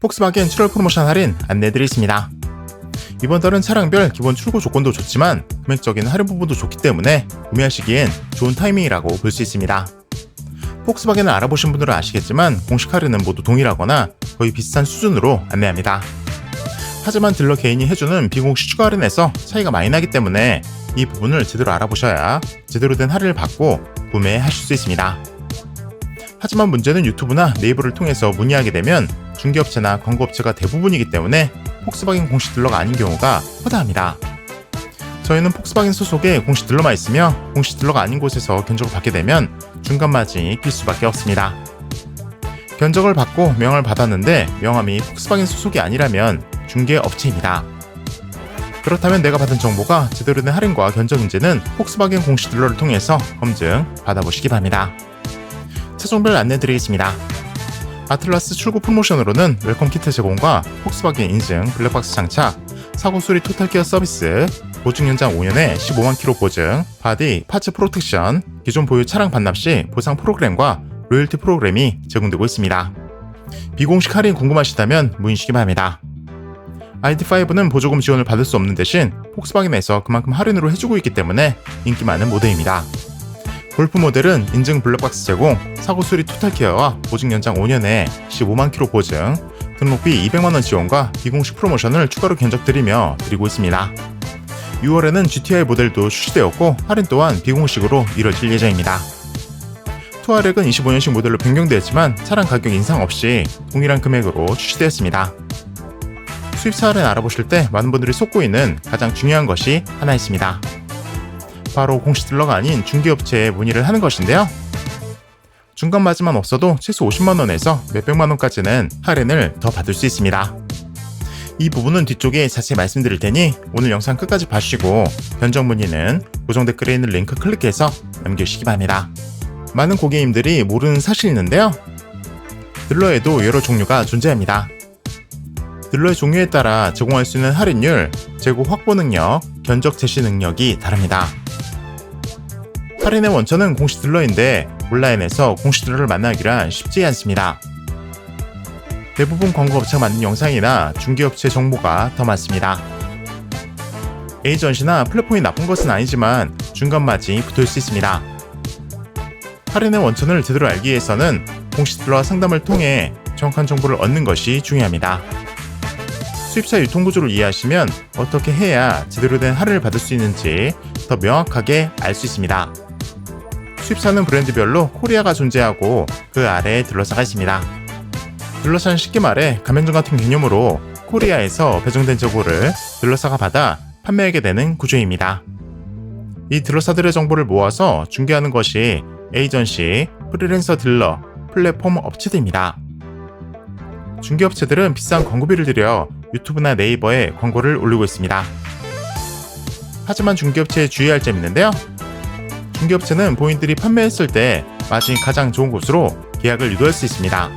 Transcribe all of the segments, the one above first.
폭스바겐 7월 프로모션 할인 안내드리겠습니다. 이번 달은 차량별 기본 출고 조건도 좋지만 금액적인 할인 부분도 좋기 때문에 구매하시기엔 좋은 타이밍이라고 볼 수 있습니다. 폭스바겐을 알아보신 분들은 아시겠지만 공식 할인은 모두 동일하거나 거의 비슷한 수준으로 안내합니다. 하지만 딜러 개인이 해주는 비공식 추가 할인에서 차이가 많이 나기 때문에 이 부분을 제대로 알아보셔야 제대로 된 할인을 받고 구매하실 수 있습니다. 하지만 문제는 유튜브나 네이버를 통해서 문의하게 되면 중개업체나 광고업체가 대부분이기 때문에 폭스바겐 공식 딜러가 아닌 경우가 허다합니다. 저희는 폭스바겐 소속의 공식 딜러만 있으며 공식 딜러가 아닌 곳에서 견적을 받게 되면 중간 마진이 낄 수밖에 없습니다. 견적을 받고 명함을 받았는데 명함이 폭스바겐 소속이 아니라면 중개업체입니다. 그렇다면 내가 받은 정보가 제대로 된 할인과 견적인지는 폭스바겐 공식 딜러를 통해서 검증 받아보시기 바랍니다. 차종별 안내 드리겠습니다. 아틀라스 출고 프로모션으로는 웰컴 키트 제공과 폭스바겐 인증 블랙박스 장착, 사고 수리 토탈 케어 서비스, 보증 연장 5년에 15만 킬로 보증, 바디, 파츠 프로텍션, 기존 보유 차량 반납 시 보상 프로그램과 로열티 프로그램이 제공되고 있습니다. 비공식 할인 궁금하시다면 주시기 바랍니다. ID5는 보조금 지원을 받을 수 없는 대신 폭스바겐에서 그만큼 할인으로 해주고 있기 때문에 인기 많은 모델입니다. 골프 모델은 인증 블랙박스 제공, 사고 수리 토탈 케어와 보증 연장 5년에 15만 킬로 보증, 등록비 200만 원 지원과 비공식 프로모션을 추가로 견적드리며 드리고 있습니다. 6월에는 GTI 모델도 출시되었고 할인 또한 비공식으로 이뤄질 예정입니다. 투아렉은 25년식 모델로 변경되었지만 차량 가격 인상 없이 동일한 금액으로 출시되었습니다. 수입차 할인 알아보실 때 많은 분들이 속고 있는 가장 중요한 것이 하나 있습니다. 바로 공식 딜러가 아닌 중개업체에 문의를 하는 것인데요. 중간 마진만 없어도 최소 50만원에서 몇백만원까지는 할인을 더 받을 수 있습니다. 이 부분은 뒤쪽에 자세히 말씀드릴 테니 오늘 영상 끝까지 봐주시고 변정 문의는 고정 댓글에 있는 링크 클릭해서 남겨주시기 바랍니다. 많은 고객님들이 모르는 사실이 있는데요. 딜러에도 여러 종류가 존재합니다. 딜러의 종류에 따라 제공할 수 있는 할인율, 재고 확보 능력, 견적 제시 능력이 다릅니다. 할인의 원천은 공식 딜러인데 온라인에서 공식 딜러를 만나기란 쉽지 않습니다. 대부분 광고업체가 만든 영상이나 중개업체 정보가 더 많습니다. 에이전시나 플랫폼이 나쁜 것은 아니지만 중간 마진이 붙을 수 있습니다. 할인의 원천을 제대로 알기 위해서는 공식 딜러와 상담을 통해 정확한 정보를 얻는 것이 중요합니다. 수입차 유통 구조를 이해하시면 어떻게 해야 제대로 된 할인을 받을 수 있는지 더 명확하게 알 수 있습니다. 수입차는 브랜드별로 코리아가 존재하고 그 아래에 딜러사가 있습니다. 딜러사는 쉽게 말해 가맹점 같은 개념으로 코리아에서 배정된 재고를 딜러사가 받아 판매하게 되는 구조입니다. 이 딜러사들의 정보를 모아서 중개하는 것이 에이전시, 프리랜서 딜러, 플랫폼 업체들입니다. 중개업체들은 비싼 광고비를 들여 유튜브나 네이버에 광고를 올리고 있습니다. 하지만 중개업체에 주의할 점이 있는데요. 중개업체는 본인들이 판매했을 때 마진이 가장 좋은 곳으로 계약을 유도할 수 있습니다.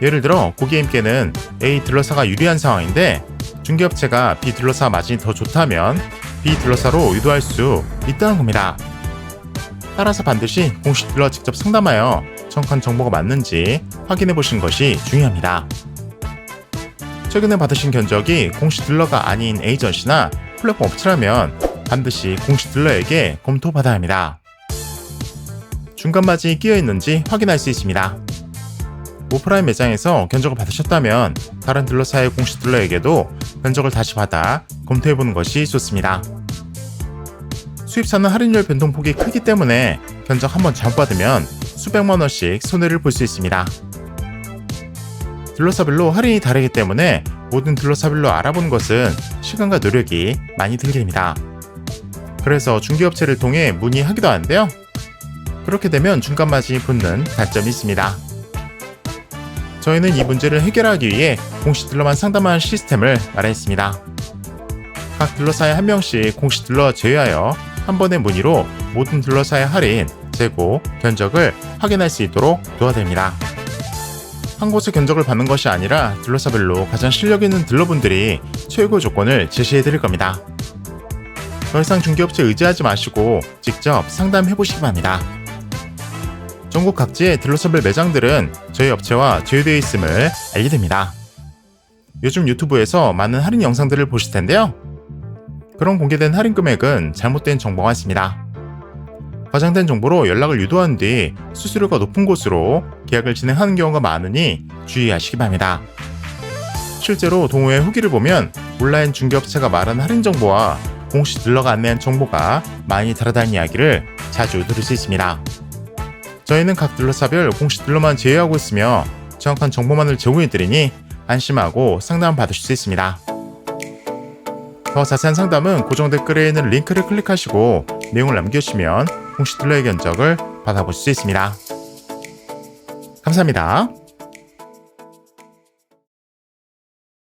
예를 들어 고객님께는 A 딜러사가 유리한 상황인데 중개업체가 B 딜러사 마진이 더 좋다면 B 딜러사로 유도할 수 있다는 겁니다. 따라서 반드시 공식 딜러 직접 상담하여 정확한 정보가 맞는지 확인해 보시는 것이 중요합니다. 최근에 받으신 견적이 공식 딜러가 아닌 에이전시나 플랫폼 업체라면 반드시 공식 딜러에게 검토받아야 합니다. 중간 마진이 끼어 있는지 확인할 수 있습니다. 오프라인 매장에서 견적을 받으셨다면 다른 딜러사의 공식 딜러에게도 견적을 다시 받아 검토해 보는 것이 좋습니다. 수입사는 할인율 변동폭이 크기 때문에 견적 한번 잘못 받으면 수백만 원씩 손해를 볼 수 있습니다. 딜러사별로 할인이 다르기 때문에 모든 딜러사별로 알아보는 것은 시간과 노력이 많이 들게 됩니다. 그래서 중개업체를 통해 문의하기도 하는데요. 그렇게 되면 중간 마진이 붙는 단점이 있습니다. 저희는 이 문제를 해결하기 위해 공식 딜러만 상담하는 시스템을 마련했습니다. 각 딜러사에 한 명씩 공식 딜러 제외하여 한 번의 문의로 모든 딜러사의 할인, 재고, 견적을 확인할 수 있도록 도와드립니다. 한 곳의 견적을 받는 것이 아니라 딜러사별로 가장 실력 있는 딜러분들이 최고 조건을 제시해 드릴 겁니다. 더 이상 중개업체 의지하지 마시고 직접 상담해 보시기 바랍니다. 전국 각지의 딜러사별 매장들은 저희 업체와 제휴되어 있음을 알게 됩니다. 요즘 유튜브에서 많은 할인 영상들을 보실 텐데요. 그런 공개된 할인 금액은 잘못된 정보가 있습니다. 과장된 정보로 연락을 유도한 뒤 수수료가 높은 곳으로 계약을 진행하는 경우가 많으니 주의하시기 바랍니다. 실제로 동호회 후기를 보면 온라인 중개업체가 말한 할인 정보와 공식 딜러가 안내한 정보가 많이 다르다는 이야기를 자주 들을 수 있습니다. 저희는 각 딜러사별 공식 딜러만 제외하고 있으며 정확한 정보만을 제공해드리니 안심하고 상담 받으실 수 있습니다. 더 자세한 상담은 고정 댓글에 있는 링크를 클릭하시고 내용을 남겨주시면 공식 딜러의 견적을 받아보실 수 있습니다. 감사합니다.